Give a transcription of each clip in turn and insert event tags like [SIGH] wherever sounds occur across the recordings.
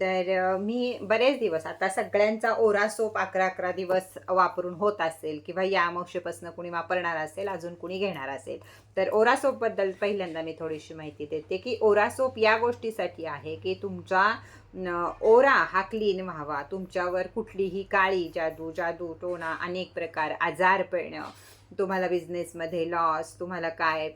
तर मी बरेच दिवस आता सगळ्यांचा ओरा सोप अकरा अकरा दिवस वापरून होत असेल किंवा या अमावशेपासून कुणी वापरणार असेल अजून कुणी घेणार असेल तर ओरा सोपबद्दल पहिल्यांदा मी थोडीशी माहिती देते की ओरा सोप या गोष्टीसाठी आहे की तुमचा ओरा हा क्लीन व्हावा. तुमच्यावर कुठलीही काळी जादू जादू टोना अनेक प्रकार आजारपण तुम्हाला बिझनेसमध्ये लॉस तुम्हाला काय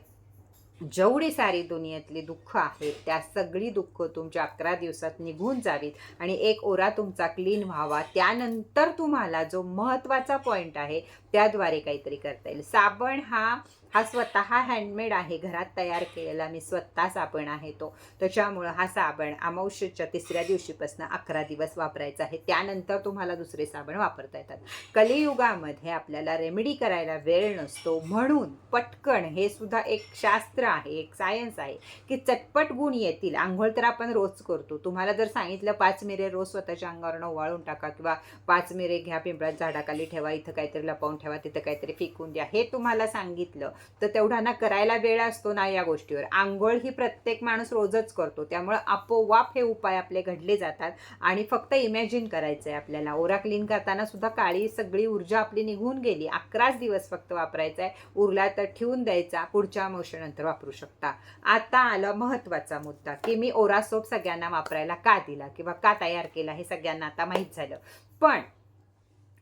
जेवढी सारी दुनियेतली दुःख आहेत त्या सगळी दुःख तुमच्या अकरा दिवसात निघून जावीत आणि एक ओरा तुमचा क्लीन व्हावा. त्यानंतर तुम्हाला जो महत्त्वाचा पॉईंट आहे त्याद्वारे काहीतरी करता येईल. साबण हा हा स्वतः हँडमेड आहे. घरात तयार केलेला मी स्वतः साबण आहे तो. त्याच्यामुळं हा साबण अमावश्येच्या तिसऱ्या दिवशीपासून अकरा दिवस वापरायचा आहे. त्यानंतर तुम्हाला दुसरे साबण वापरता येतात. कलियुगामध्ये आपल्याला रेमेडी करायला वेळ नसतो. म्हणून पटकन हे सुद्धा एक शास्त्र आहे एक सायन्स आहे की चटपट गुण येतील. आंघोळ तर आपण रोज करतो. तुम्हाला जर सांगितलं पाच मिरे रोज स्वतःच्या अंगावरनं वाळून टाका किंवा पाच मिरे घ्या पिंपळात झाडाखाली ठेवा इथं काहीतरी लपवून ठेवा तिथं काहीतरी फेकून द्या हे तुम्हाला सांगितलं तर तेवढा ना करायला वेळ असतो ना या गोष्टीवर. आंघोळ ही प्रत्येक माणूस रोजच करतो. त्यामुळं आपोआप हे उपाय आपले घडले जातात आणि फक्त इमॅजिन करायचं आहे आपल्याला. ओरा क्लीन करताना सुद्धा काळी सगळी ऊर्जा आपली निघून गेली. अकराच दिवस फक्त वापरायचा आहे उरला तर ठेवून द्यायचा. पुढच्या मोशनंतर वापरू शकता. आता आला महत्त्वाचा मुद्दा की मी ओरा सोप सगळ्यांना वापरायला का दिला? किंवा का तयार केला? हे सगळ्यांना आता माहीत झालं. पण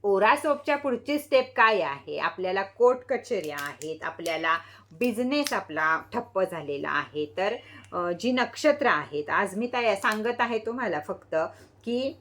ओरा सोपच्या पुढची स्टेप काय आहे? आपल्याला कोर्ट कचेऱ्या आहेत आपल्याला बिझनेस आपला ठप्प झालेला आहे. तर जी नक्षत्र आहेत आज मी त्या सांगत आहे तुम्हाला फक्त की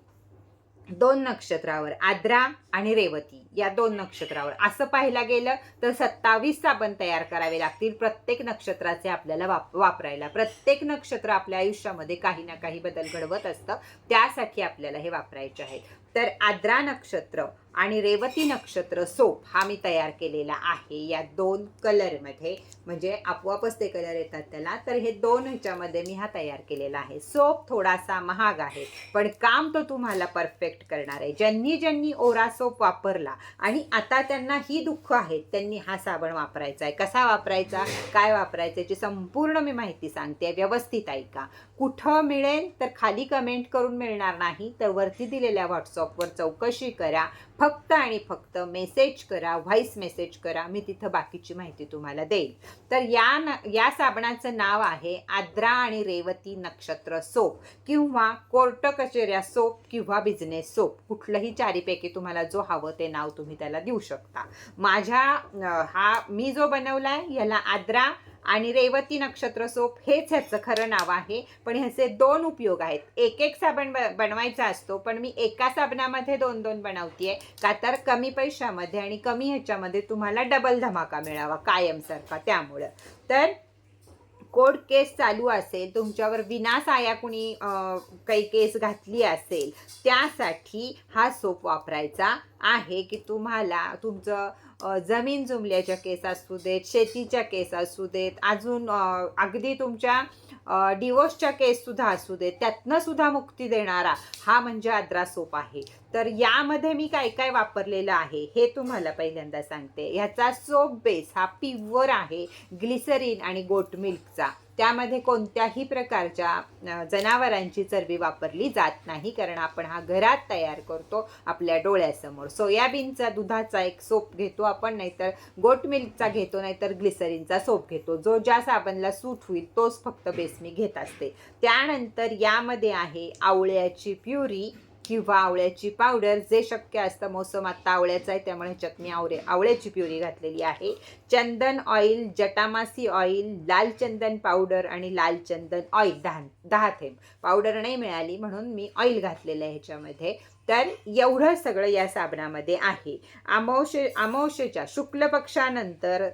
दोन नक्षत्रावर आद्रा आणि रेवती या दोन नक्षत्रावर. असं पाहायला गेलं तर सत्तावीस साबण तयार करावे लागतील प्रत्येक नक्षत्राचे आपल्याला वाप वापरायला. प्रत्येक नक्षत्र आपल्या आयुष्यामध्ये काही ना काही बदल घडवत असतं. त्यासाठी आपल्याला हे वापरायचे आहेत. तर आद्रा नक्षत्र आणि रेवती नक्षत्र सोप हा मी तयार केलेला आहे. या दोन कलरमध्ये म्हणजे आपोआपच ते कलर येतात त्याला. तर हे दोन ह्याच्यामध्ये मी हा तयार केलेला आहे. सोप थोडासा महाग आहे पण काम तो तुम्हाला परफेक्ट करणार आहे. ज्यांनी ज्यांनी ओरा सोप वापरला आणि आता त्यांना ही दुःख आहेत त्यांनी हा साबण वापरायचा आहे. कसा वापरायचा? काय वापरायचा? याची संपूर्ण मी माहिती सांगते. व्यवस्थित ऐका कुठं मिळेल तर खाली कमेंट करून मिळणार नाही तर वरती दिलेल्या व्हॉट्सअप व्हॉट्सअपवर चौकशी करा. फक्त आणि फक्त मेसेज करा व्हॉइस मेसेज करा मी तिथं बाकीची माहिती तुम्हाला देईल. तर या न या साबणाचं नाव आहे आद्रा आणि रेवती नक्षत्र सोप किंवा कोर्ट कचेऱ्या सोप किंवा बिझनेस सोप. कुठलंही चारीपैकी तुम्हाला जो हवं ते नाव तुम्ही त्याला देऊ शकता. माझ्या हा मी जो बनवला आहे याला आद्रा आणि रेवती नक्षत्र सोप हेच ह्याचं खरं नाव आहे. पण ह्याचे दोन उपयोग आहेत. एक एक साबण ब- बनवायचा असतो पण मी एका साबणामध्ये दोन दोन बनवते आहे तर कमी पैशामध्ये आणि कमी ह्याच्यामध्ये तुम्हाला डबल धमाका मिळावा कायमसारखा त्यामुळं. तर कोर्ट केस चालू असेल तुमच्यावर विनासाया कुणी काही केस घातली असेल त्यासाठी हा सोप वापरायचा आहे की तुम्हाला तुमचं जमीन जुमल्याच्या केस असू देत शेतीच्या केस असू देत अजून अगदी तुमच्या डिवोर्सच्या केससुद्धा असू देत त्यातनं सुद्धा मुक्ती देणारा हा म्हणजे आद्रा सोप आहे. तर यामध्ये मी काय काय वापरलेलं आहे हे तुम्हाला पहिल्यांदा सांगते. ह्याचा सोप बेस हा पिवर आहे ग्लिसरीन आणि गोट मिल्कचा त्यामध्ये कोणत्याही प्रकारच्या जनावरांची चरबी वापरली जात नाही कारण आपण हा घरात तयार करतो आपल्या डोळ्यासमोर. सोयाबीनचा दुधाचा एक सोप घेतो आपण नाहीतर गोट मिल्कचा घेतो नाहीतर ग्लिसरीनचा सोप घेतो. जो ज्या साबणला सूट होईल तोच फक्त बेस मी घेत असते. त्यानंतर यामध्ये आहे आवळ्याची प्युरी किंवा आवळ्याची पावडर जे शक्य असतं मोसम आत्ता आवळ्याचा आहे त्यामुळे चटणी आवळे आवळ्याची प्युरी घातलेली आहे. चंदन ऑइल जटामासी ऑइल लाल चंदन पावडर आणि लाल चंदन ऑइल दहा दहा थेंब. पावडर नाही मिळाली म्हणून मी ऑइल घातलेलं आहे ह्याच्यामध्ये. तर एवढं सगळं या साबणामध्ये आहे. अमावशे अमावशेच्या शुक्ल पक्षानंतर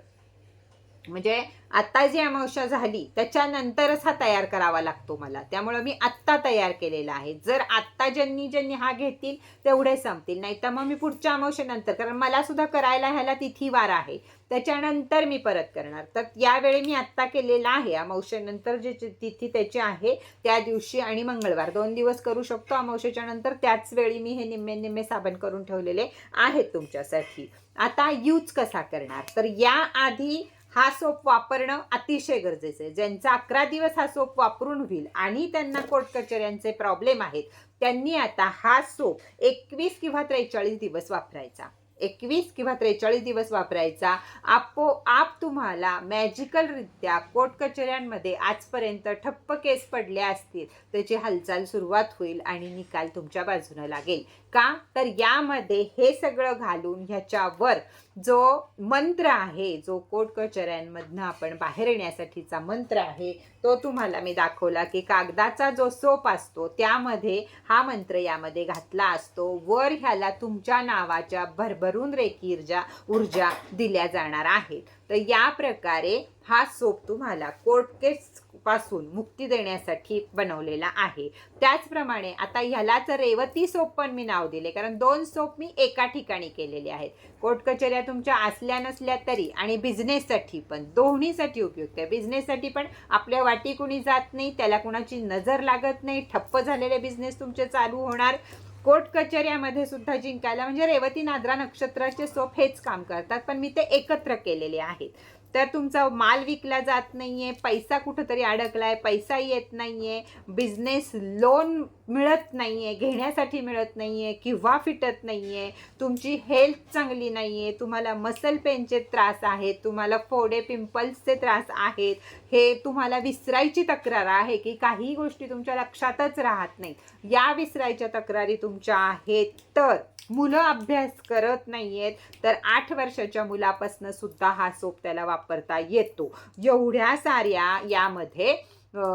म्हणजे आत्ता जी अमावस्या झाली त्याच्यानंतरच हा तयार करावा लागतो मला. त्यामुळं मी आत्ता तयार केलेला आहे. जर आत्ता ज्यांनी ज्यांनी हा घेतील तेवढे संपतील. नाही तर मग मी पुढच्या अमावस्येनंतर कारण मला सुद्धा करायला ह्याला तिथीवार आहे. त्याच्यानंतर मी परत करणार. तर यावेळी मी आत्ता केलेला आहे. अमावस्येनंतर जे जे तिथी त्याची आहे त्या दिवशी आणि मंगळवार. दोन दिवस करू शकतो अमावस्येच्या नंतर. त्याच वेळी मी हे निम्मे निम्मे साबण करून ठेवलेले आहेत तुमच्यासाठी. आता यूज कसा करणार? तर या आधी हा सोप वापरणं अतिशय गरजेचं आहे. ज्यांचा अकरा दिवस हा सोप वापरून होईल आणि त्यांना कोर्ट कचऱ्यांचे प्रॉब्लेम आहेत त्यांनी आता हा सोप एकवीस किंवा त्रेचाळीस दिवस वापरायचा. एकवीस किंवा त्रेचाळीस दिवस वापरायचा. आपोआप तुम्हाला मॅजिकलरित्या कोर्ट कचऱ्यांमध्ये आजपर्यंत ठप्प केस पडले असतील. त्याची हालचाल सुरुवात होईल आणि निकाल तुमच्या बाजूनं लागेल. का? तर यामध्ये हे सगळं घालून ह्याच्यावर जो मंत्र आहे जो कोर्ट कचऱ्यांमधनं आपण बाहेर येण्यासाठीचा मंत्र आहे तो तुम्हाला मी दाखवला की कागदाचा जो सोप असतो त्यामध्ये हा मंत्र यामध्ये घातला असतो. वर ह्याला तुमच्या नावाच्या भरभरून रेकीर्जा ऊर्जा दिल्या जाणार आहेत. तर या प्रकारे हा सोप तुम्हाला कोर्ट केस पासून मुक्ती देण्यासाठी बनवलेला आहे. त्याचप्रमाणे आता ह्यालाच रेवती सोप पण मी नाव दिले कारण दोन सोप मी एका ठिकाणी केलेले आहेत. कोर्टकचऱ्या तुमच्या असल्या नसल्या तरी आणि बिझनेससाठी पण दोन्हीसाठी उपयुक्त आहे. बिझनेससाठी पण आपल्या वाटी कुणी जात नाही त्याला कुणाची नजर लागत नाही ठप्प झालेले बिझनेस तुमचे चालू होणार. कोर्ट कचऱ्यामध्ये सुद्धा जिंकायला म्हणजे रेवती नाद्रा नक्षत्राचे सोप हेच काम करतात पण मी ते एकत्र केलेले आहेत. तर तुमचा माल विकला जात नाही आहे पैसा कुठंतरी अडकलाय पैसा येत नाही आहे बिझनेस लोन मिळत नाही आहे घेण्यासाठी मिळत नाही आहे किंवा फिटत नाही आहे तुमची हेल्थ चांगली नाही आहे तुम्हाला मसल पेनचे त्रास आहेत तुम्हाला फोडे पिंपल्सचे त्रास आहेत हे तुम्हाला विसरायची तक्रार आहे की काही गोष्टी तुमच्या लक्षातच राहत नाहीत. या विसरायच्या तक्रारी तुमच्या आहेत तर. मुलं अभ्यास करत नाहीयेत तर आठ वर्षाच्या मुलापासनं सुद्धा हा सोप त्याला वापरता येतो. एवढ्या साऱ्या यामध्ये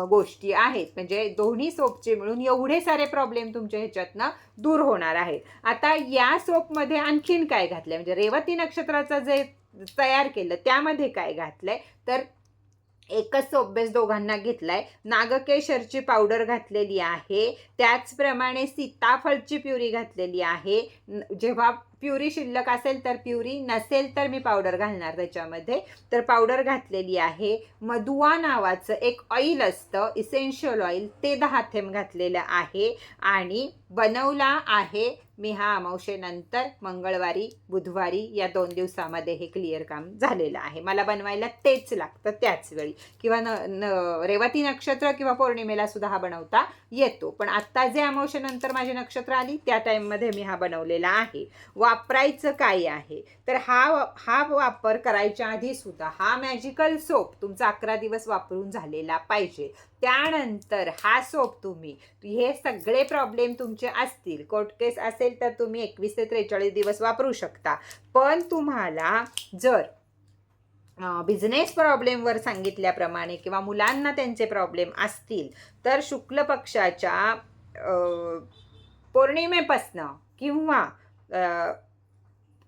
गोष्टी आहेत. म्हणजे दोन्ही सोपचे मिळून एवढे सारे प्रॉब्लेम तुमच्या ह्याच्यातनं दूर होणार आहेत. आता या सोपमध्ये आणखीन काय घातलंय? म्हणजे रेवती नक्षत्राचं जे तयार केलं त्यामध्ये काय घातलंय? तर एकच सोबेस दोघांना घेतलाय. नागकेशरची पावडर घातलेली आहे. त्याचप्रमाणे सीताफळची प्युरी घातलेली आहे. जेव्हा प्युरी शिल्लक असेल तर प्युरी नसेल तर मी पावडर घालणार त्याच्यामध्ये. तर पावडर घातलेली आहे. मधुवा नावाचं एक ऑइल असतं इसेन्शियल ऑइल ते दहा थेंब घातलेलं आहे. आणि बनवला आहे मी हा अमावशेनंतर मंगळवारी बुधवारी या दोन दिवसामध्ये हे क्लिअर काम झालेलं आहे. मला बनवायला तेच लागतं त्याच वेळी. किंवा न न रेवती नक्षत्र किंवा पौर्णिमेला सुद्धा हा बनवता येतो. पण आत्ता जे अमावशेनंतर माझी नक्षत्र आली त्या टाईममध्ये मी हा बनवलेला आहे. वापरायचं काय आहे? तर हा हा वापर करायच्या आधी सुद्धा हा मॅजिकल सोप तुमचा अकरा दिवस वापरून झालेला पाहिजे. त्यानंतर हा सोप तुम्ही हे सगळे प्रॉब्लेम तुमचे असतील. कोर्ट केस असेल तर तुम्ही एकवीस ते त्रेचाळीस दिवस वापरू शकता. पण तुम्हाला जर बिझनेस प्रॉब्लेमवर सांगितल्याप्रमाणे किंवा मुलांना त्यांचे प्रॉब्लेम असतील तर शुक्ल पक्षाच्या पौर्णिमेपासनं किंवा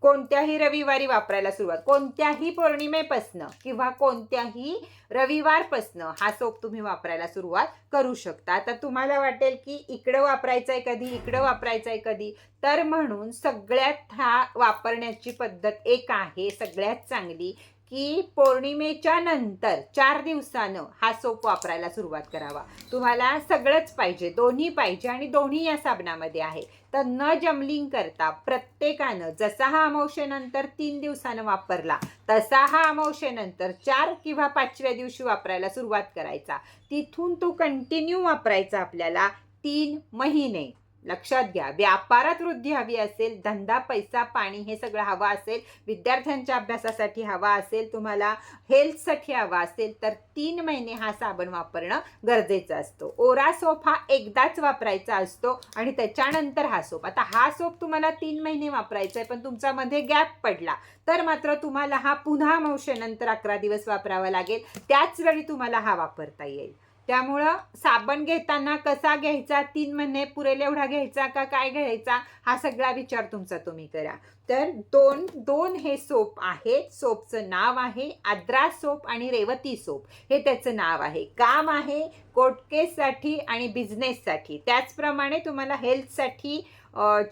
कोणत्याही रविवारी वापरायला सुरुवात कोणत्याही पौर्णिमेपासनं किंवा कोणत्याही रविवारपासनं हा सोप तुम्ही वापरायला सुरुवात करू शकता. आता तुम्हाला वाटेल की इकडं वापरायचं आहे कधी इकडं वापरायचं आहे कधी तर म्हणून सगळ्यात हा वापरण्याची पद्धत एक आहे सगळ्यात चांगली की पौर्णिमेच्या नंतर चार दिवसानं हा सोप वापरायला सुरुवात करावा. तुम्हाला सगळंच पाहिजे दोन्ही पाहिजे आणि दोन्ही या साबणामध्ये आहे. तर न जमलिंग करता प्रत्येकानं जसा हा अमावशेनंतर तीन दिवसानं वापरला तसा हा अमावशेनंतर चार किंवा पाचव्या दिवशी वापरायला सुरुवात करायचा. तिथून तो कंटिन्यू वापरायचा आपल्याला तीन महिने. लक्षात घ्या. व्यापारात वृद्धी हवी असेल धंदा पैसा पाणी हे सगळं हवं असेल विद्यार्थ्यांच्या अभ्यासासाठी हवा असेल तुम्हाला हेल्थसाठी हवा असेल तर तीन महिने हा साबण वापरणं गरजेचं असतो. ओरा सोप हा एकदाच वापरायचा असतो आणि त्याच्यानंतर हा सोप आता हा सोप तुम्हाला तीन महिने वापरायचा आहे पण तुमचा मध्ये गॅप पडला तर मात्र तुम्हाला हा पुन्हा नंतर अकरा दिवस वापरावा लागेल. त्याच वेळी तुम्हाला हा वापरता येईल. त्यामुळं साबण घेताना कसा घ्यायचा तीन महिने पुरेल एवढा घ्यायचा का काय घ्यायचा हा सगळा विचार तुमचा तुम्ही करा. तर दोन दोन हे सोप आहेत. सोपचं नाव आहे आद्रा सोप आणि रेवती सोप. हे त्याचं नाव आहे. काम आहे कोटकेससाठी आणि बिझनेससाठी त्याचप्रमाणे तुम्हाला हेल्थसाठी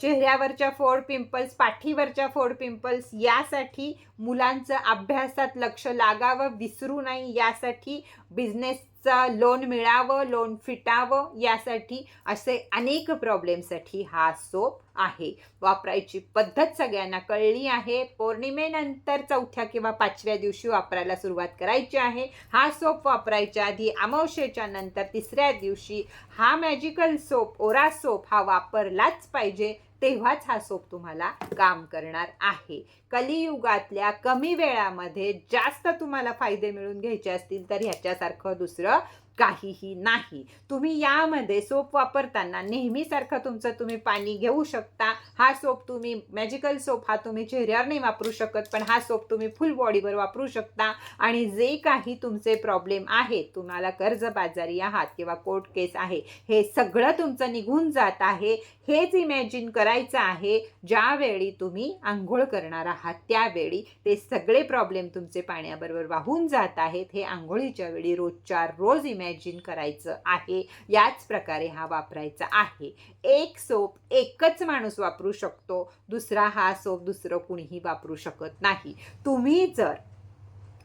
चेहऱ्यावरच्या फोड पिंपल्स पाठीवरच्या फोड पिंपल्स यासाठी मुलांचं अभ्यासात लक्ष लागावं विसरू नाही यासाठी बिझनेसचा लोन मिळावं लोन फिटावं. यासाठी असे अनेक प्रॉब्लेमसाठी हा सोप आहे. वापरायची पद्धत सगळ्यांना कळली आहे. पौर्णिमेनंतर चौथ्या किंवा पाचव्या दिवशी वापरायला सुरुवात करायची आहे. हा सोप वापरायच्या आधी अमावशेच्या नंतर तिसऱ्या दिवशी हा मॅजिकल सोप ओरा सोप हा वापरलाच पाहिजे तेव्हाच हा सोप तुम्हाला काम करणार आहे. कलियुगातल्या कमी वेळामध्ये जास्त तुम्हाला फायदे मिळून घ्यायचे असतील तर ह्याच्यासारखं दुसरं काहीही नाही. तुम्ही यामध्ये सोप वापरताना नेहमीसारखं तुमचं तुम्ही पाणी घेऊ शकता. हा सोप तुम्ही मॅजिकल सोप हा तुम्ही चेहऱ्यावर नाही वापरू शकत पण हा सोप तुम्ही फुल बॉडीवर वापरू शकता. आणि जे काही तुमचे प्रॉब्लेम आहेत तुम्हाला कर्जबाजारी आहात किंवा कोर्ट केस आहे हे सगळं तुमचं निघून जात आहे. हेच इमॅजिन करायचं आहे ज्यावेळी तुम्ही आंघोळ करणार आहात त्यावेळी ते सगळे प्रॉब्लेम तुमचे पाण्याबरोबर वाहून जात आहेत. हे आंघोळीच्या वेळी रोजच्या रोज इमॅजिन करायचं आहे याच प्रकारे हा वापरायचा आहे. एक सोप एकच माणूस वापरू शकतो दुसरा हा सोप दुसरं कुणीही वापरू शकत नाही. तुम्ही जर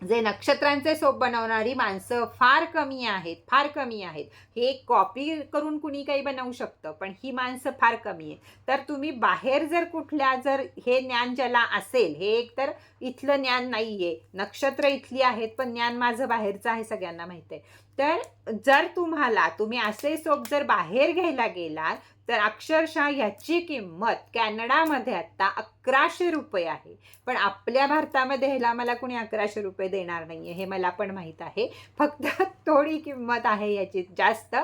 जे नक्षत्रांचे सोप बनवणारी माणसं फार कमी आहेत फार कमी आहेत. हे कॉपी करून कुणी काही बनवू शकतं पण ही माणसं फार कमी आहे तर तुम्ही बाहेर जर कुठल्या जर हे ज्ञान ज्याला असेल हे एक तर इथलं ज्ञान नाही आहे नक्षत्र इथली आहेत पण ज्ञान माझं बाहेरचं आहे सगळ्यांना माहीत आहे. तर जर तुम्हाला तुम्ही असे सोप जर बाहेर घ्यायला गेलात तर अक्षरशः ह्याची किंमत कॅनडामध्ये आत्ता अकराशे रुपये आहे. पण आपल्या भारतामध्ये ह्याला मला कुणी अकराशे रुपये देणार नाही आहे हे मला पण माहीत आहे. फक्त [LAUGHS] थोडी किंमत आहे याची जास्त.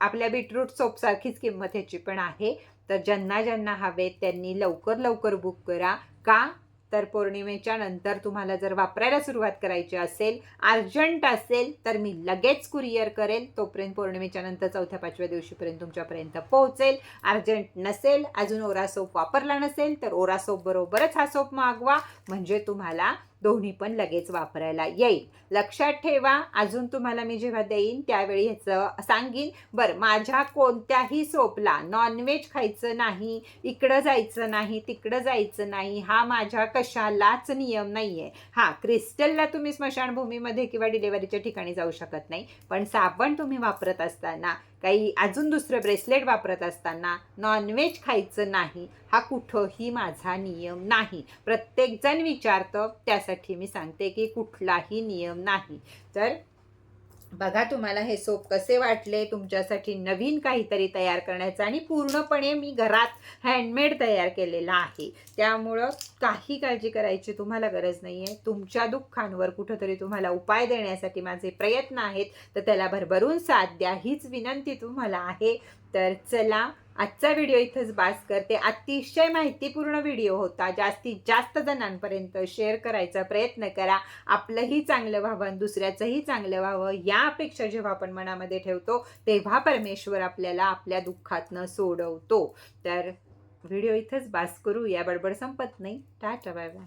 आपल्या बीटरूट सोपसारखीच किंमत ह्याची पण आहे. तर ज्यांना ज्यांना हवे त्यांनी लवकर लवकर बुक करा. का? तर पौर्णिमेच्या नंतर तुम्हाला जर वापरायला सुरुवात करायची असेल अर्जंट असेल तर मी लगेच कुरिअर करेल. तोपर्यंत पौर्णिमेच्या नंतर चौथ्या पाचव्या दिवशीपर्यंत तुमच्यापर्यंत पोहोचेल. अर्जंट नसेल अजून ओरा सोप वापरला नसेल तर ओरा सोप बरोबरच हा सोप मागवा. म्हणजे तुम्हाला दोन्ही पण लगेच वापरायला येईल. लक्षात ठेवा अजून तुम्हाला मी जेव्हा देईन त्यावेळी ह्याचं सांगीन. बरं माझ्या कोणत्याही सोपला नॉनव्हेज खायचं नाही इकडं जायचं नाही तिकडं जायचं नाही हा माझ्या कशालाच नियम नाही आहे हां क्रिस्टलला तुम्ही स्मशानभूमीमध्ये किंवा डिलेवरीच्या ठिकाणी जाऊ शकत नाही पण साबण तुम्ही वापरत असताना काही अजून दुसरं ब्रेसलेट वापरत असताना नॉनव्हेज खायचं नाही हा कुठंही माझा नियम नाही. प्रत्येकजण विचारतं त्यासाठी मी सांगते की कुठलाही नियम नाही. तर बघा तुम्हाला हे सोप कसे वाटले? तुमच्यासाठी नवीन काहीतरी तयार करण्याचं आणि पूर्णपणे मी घरात हँडमेड तयार केलेलं आहे. त्यामुळं काही काळजी करायची तुम्हाला गरज नाही आहे तुमच्या दुःखांवर कुठंतरी तुम्हाला उपाय देण्यासाठी माझे प्रयत्न आहेत. तर त्याला भरभरून साथ द्या. हीच विनंती तुम्हाला आहे. तर चला आजचा व्हिडिओ इथंच बास करते. अतिशय माहितीपूर्ण व्हिडिओ होता. जास्तीत जास्त जणांपर्यंत शेअर करायचा प्रयत्न करा. आपलंही चांगलं व्हावं आणि दुसऱ्याचंही चांगलं व्हावं या अपेक्षा जेव्हा आपण मनामध्ये ठेवतो तेव्हा परमेश्वर आपल्याला आपल्या दुःखातनं सोडवतो. तर व्हिडिओ इथंच बास करू. या बडबड संपत नाही. Tata bye bye